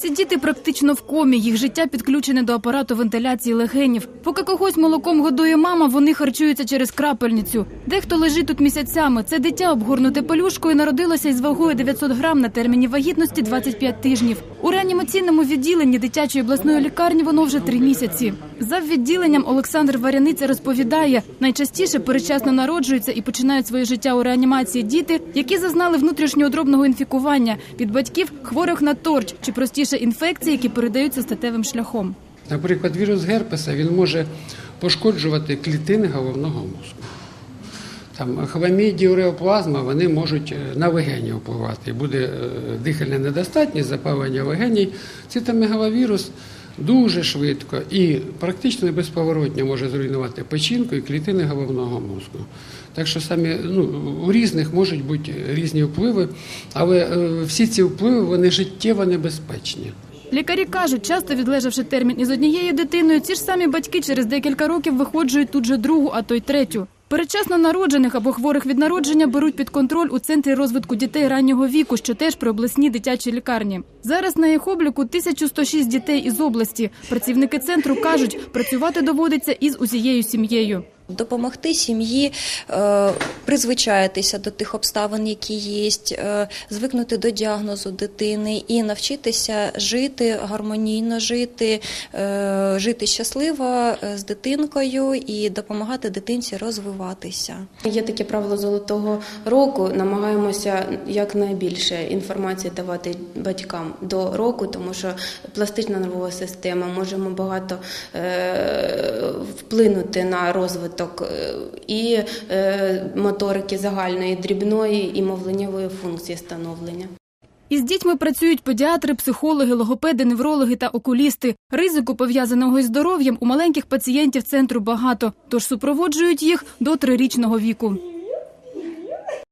Ці діти практично в комі, їх життя підключене до апарату вентиляції легенів. Поки когось молоком годує мама, вони харчуються через крапельницю. Дехто лежить тут місяцями. Це дитя обгорнуте пелюшкою народилося із вагою 900 грам на терміні вагітності 25 тижнів. У реанімаційному відділенні дитячої обласної лікарні воно вже три місяці. За відділенням Олександр Варяниця розповідає, найчастіше передчасно народжуються і починають своє життя у реанімації діти, які зазнали внутрішньоодробного інфікування від батьків хворих на торч чи простіше інфекції, які передаються статевим шляхом. Наприклад, вірус герпеса він може пошкоджувати клітини головного мозку. Там хламідія, уреоплазма, вони можуть е, на легені впливати. Буде е, дихальна недостатність, запалення легеній. Цитомегаловірус дуже швидко і практично безповоротно може зруйнувати печінку і клітини головного мозку. Так що самі ну, у різних можуть бути різні впливи, але е, всі ці впливи вони життєво небезпечні. Лікарі кажуть, часто відлежавши термін із однією дитиною, ці ж самі батьки через декілька років виходжують тут же другу, а то й третю. Передчасно народжених або хворих від народження беруть під контроль у центрі розвитку дітей раннього віку, що теж при обласній дитячій лікарні. Зараз на їх обліку 1106 дітей із області. Працівники центру кажуть, працювати доводиться із усією сім'єю. Допомогти сім'ї е, призвичаїтися до тих обставин, які є, е, звикнути до діагнозу дитини і навчитися жити гармонійно, жити, е, жити щасливо з дитинкою і допомагати дитинці розвиватися. Є таке правило золотого року. Намагаємося якнайбільше інформації давати батькам до року, тому що пластична нервова система можемо багато вплинути на розвиток е, і е, моторики загальної, дрібної і мовленнєвої функції становлення. Із дітьми працюють педіатри, психологи, логопеди, неврологи та окулісти. Ризику, пов'язаного із здоров'ям, у маленьких пацієнтів центру багато, тож супроводжують їх до трирічного віку.